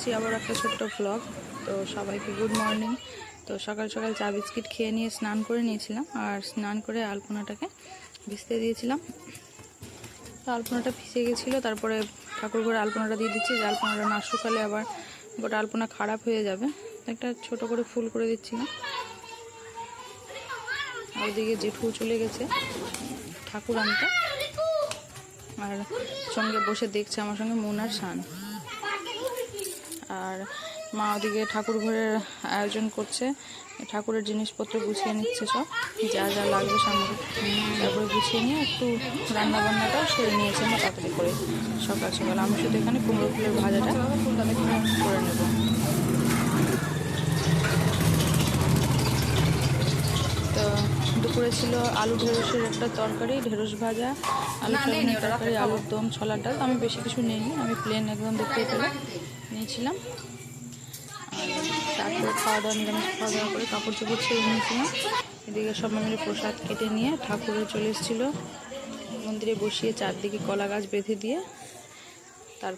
এসেছি আবার একটা ছোট্ট ব্লগ তো সবাইকে গুড মর্নিং তো সকাল সকাল চা বিস্কিট খেয়ে নিয়ে স্নান করে নিয়েছিলাম আর স্নান করে আলপনাটাকে ভিজতে দিয়েছিলাম। তো আলপনাটা ভিজে গেছিল, তারপরে ঠাকুর ঘরে আলপনাটা দিয়ে দিচ্ছি, যে আলপনাটা না শুকালে আবার গোটা আলপনা খারাপ হয়ে যাবে। একটা ছোট করে ফুল করে দিচ্ছিলাম। আর ওদিকে জেঠু চলে গেছে, ঠাকুর আনতে। আর সঙ্গে বসে দেখছে আমার সঙ্গে মোনার শান। আর মা ওদিকে ঠাকুর ঘরের আয়োজন করছে। ঠাকুরের জিনিসপত্র গুছিয়ে নিচ্ছে সব। যা যা লাগবে সামনে তারপরে গুছিয়ে নিয়ে একটু রান্নাবান্নাটাও সেরে নিয়েছে না তাড়াতাড়ি করে। সকাল সকাল। আমি শুধু এখানে কুমড়ো ফুলের ভাজাটা করে নেব তো দুপুরে ছিল আলু ঢেঁড়সের একটা তরকারি ঢেঁড়স ভাজা আলু তরকারি আলুর দম ছোলার ডাল আমি বেশি কিছু নিইনি আমি প্লেন একদম দেখতেই পেলে। নিয়েছিলাম। তারপরে খাওয়া দাওয়া নিরামিষ খাওয়া দাওয়া করে কাপড় চোপড় ছেড়ে নিয়েছিলাম। এদিকে সব মিলে প্রসাদ কেটে নিয়ে ঠাকুরে চলে এসেছিল। মন্দিরে বসিয়ে চারদিকে কলা গাছ বেঁধে দিয়ে তার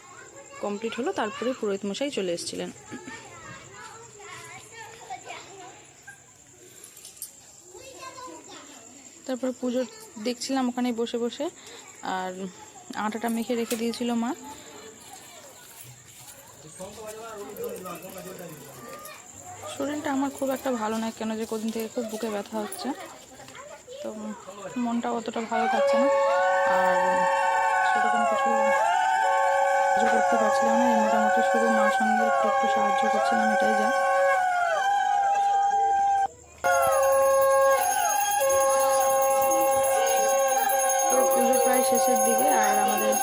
কমপ্লিট হলো। তারপরে পুরোহিত মশাই চলে এসেছিলেন। তারপর পুজো দেখছিলাম ওখানে বসে বসে। আর আটাটা মেখে রেখে দিয়েছিল মা। শরীরটা আমার খুব একটা ভালো নয়, কেন যে কদিন থেকে খুব বুকে ব্যথা হচ্ছে। তো মনটা অতটা ভালো থাকছে না। আর সেরকম কিছু করতে পারছিলাম না মোটামুটি শুধু মার সঙ্গে একটু একটু সাহায্য করছিলাম, এটাই যা তো পুজো প্রায় শেষের দিকে আর আমাদের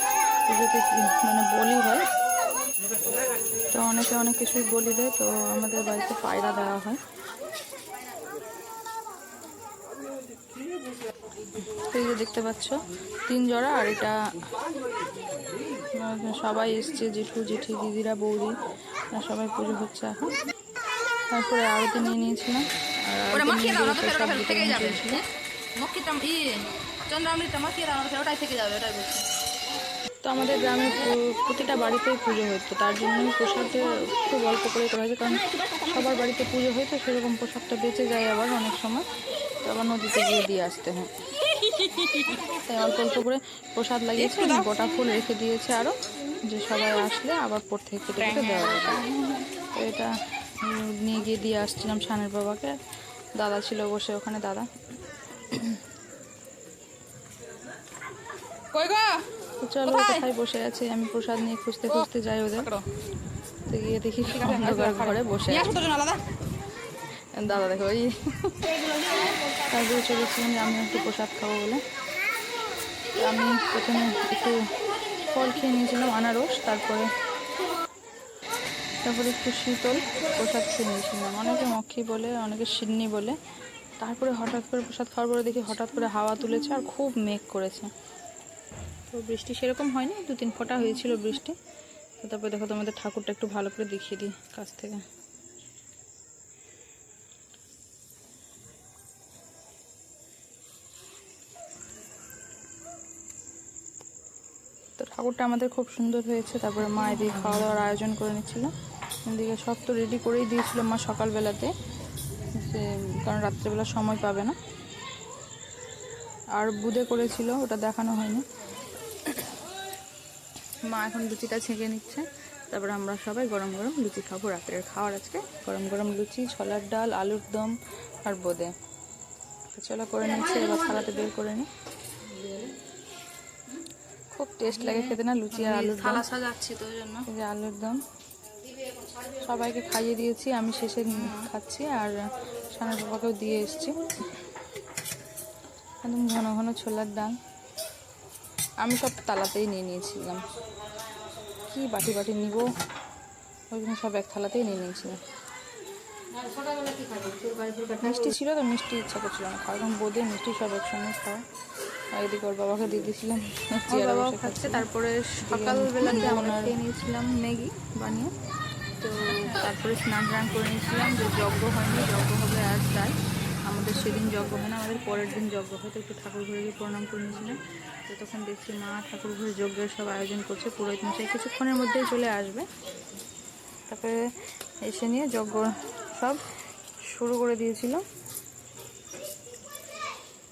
পুজোতে মানে বলি হয় তো অনেকে অনেক কিছুই বলি দেয় তো আমাদের বাড়িতে পায়রা দেওয়া হয়। এই যে দেখতে পাচ্ছ তিন জোড়া আর এটা সবাই এসছে জেঠু জেঠি দিদিরা বৌদি সবাই পুজো হচ্ছে এখন। তারপরে আরতি নিয়ে নিয়েছিলাম আর না ওটাই থেকে যাবে ওটাই বলছি। তো আমাদের গ্রামে প্রতিটা বাড়িতেই পুজো হতো তার জন্য প্রসাদে খুব অল্প করে করা হয়েছে কারণ সবার বাড়িতে পুজো হয়তো সেরকম প্রসাদটা বেঁচে যায় আবার অনেক সময় তো আবার নদীতে গিয়ে দিয়ে আসতে হয়। তাই অল্প অল্প করে প্রসাদ লাগিয়েছে গোটা ফুল রেখে দিয়েছে আরও যে সবাই আসলে আবার পর থেকে কেটে কেটে দেওয়া যাবে তো এটা নিয়ে গিয়ে দিয়ে আসছিলাম সানের বাবাকে দাদা ছিল বসে ওখানে দাদা। কই গো? চলো কোথায়? বসে আছে? আমি প্রসাদ নিয়ে খুঁজতে খুঁজতে যাই ওদের। তো গিয়ে দেখি অন্ধকার ঘরে বসে দাদা দেখো ওই তারপরে চলেছিলাম যে আমি একটু প্রসাদ খাব বলে। আমি প্রথমে একটু ফল খেয়ে নিয়েছিলাম আনারস তারপরে তারপরে একটু শীতল প্রসাদ খেয়ে নিয়েছিলাম। অনেকে মক্ষী বলে অনেকে সিন্নি বলে। তারপরে হঠাৎ করে প্রসাদ খাওয়ার পরে দেখি হঠাৎ করে হাওয়া তুলেছে আর খুব মেঘ করেছে। তো বৃষ্টি সেরকম হয়নি দু তিন ফোঁটা হয়েছিল বৃষ্টি। তারপরে দেখো তোমাদের ঠাকুরটা একটু ভালো করে দেখিয়ে দিই কাছ থেকে। তো ঠাকুরটা আমাদের খুব সুন্দর হয়েছে, তারপরে মা এদিকে খাওয়া দাওয়ার আয়োজন করে নিচ্ছিল। এদিকে সব তো রেডি করেই দিয়েছিল মা সকালবেলাতে। যে কারণ রাত্রেবেলা সময় পাবে না। আর বুদে করেছিল ওটা দেখানো হয়নি। মা এখন লুচিটা ছেঁকে নিচ্ছে। তারপরে আমরা সবাই গরম গরম লুচি খাব। রাত্রের খাওয়ার আজকে গরম গরম লুচি ছোলার ডাল আলুর দম আর বোদে। চলো করে নিচ্ছে এবার থালাতে বের করে নিই খুব টেস্ট লাগে খেতে না লুচি আর আলুর থালা সাজাচ্ছি তো ওই জন্য। এই যে আলুর দম। সবাইকে খাইয়ে দিয়েছি আমি শেষে খাচ্ছি। আর সানের বাবাকেও দিয়ে এসেছি। একদম ঘন ঘন ছোলার ডাল। আমি সব তালাতেই নিয়ে নিয়েছিলাম। কি বাটি বাটি নিব? ওই জন্য সব এক থালাতেই নিয়ে নিয়েছিলাম। মিষ্টি ছিল তো মিষ্টি ইচ্ছা করছিল না। খাওয়া কারণ বোধে মিষ্টি সব একসঙ্গে খাওয়া। এদিকে ওর বাবাকে দিয়ে দিয়েছিলাম। বসে খাচ্ছে তারপরে সকালবেলাতে আমরা খেয়ে নিয়েছিলাম ম্যাগি বানিয়ে। তারপরে স্নান টান করে নিয়েছিলাম, যে যজ্ঞ হয়নি, যজ্ঞ হবে আর তাই। আমাদের সেদিন যজ্ঞ হয় না, আমাদের পরের দিন যজ্ঞ হয়, তো একটু ঠাকুর ঘরে গিয়ে প্রণাম করে নিয়েছিলাম। তো তখন দেখছি মা ঠাকুর ঘরে যজ্ঞের সব আয়োজন করছে, পুরোহিত মশাই কিছুক্ষণের মধ্যেই চলে আসবে। তারপরে এসে নিয়ে যজ্ঞ সব শুরু করে দিয়েছিল।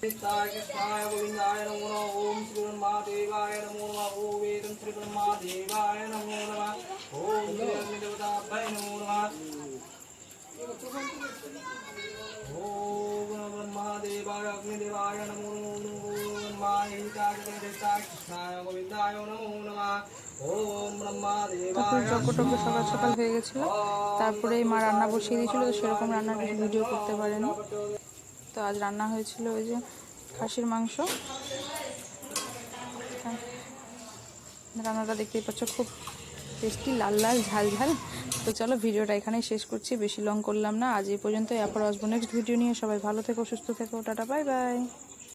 कृष्णाय कृष्णाय गोविन्दाय नमो नमः ॐ श्रीब्रह्मादेवाय नमो नमः ॐ वेदं श्रीब्रह्मादेवाय नमो नमः ॐ श्री अग्निदेवताभ्यै नमो नमः ॐ नमो ब्रह्मादेवाय अग्निदेवाय नमो नमो नमो ब्रह्माय हिताय जगदेवताय कृष्णाय गोविन्दाय नमो नमः ॐ তারপরে ब्रह्मादेवाय যজ্ঞ টজ্ঞ সকাল সকাল হয়ে গেছিলো তারপরে এই মা রান্না বসিয়ে দিয়েছিল তো সেরকম রান্নার কিছু ভিডিও করতে পারেনি তো আজ রান্না হয়েছিল ওই যে খাসির মাংস। হ্যাঁ। রান্নাটা দেখতেই পাচ্ছ, খুব টেস্টি, লাল লাল, ঝাল ঝাল। তো চলো ভিডিওটা এখানেই শেষ করছি, বেশি লং করলাম না। আজ এই পর্যন্ত এরপর আসব নেক্সট ভিডিও নিয়ে। সবাই ভালো থেকো, সুস্থ থেকো, টাটা বাই বাই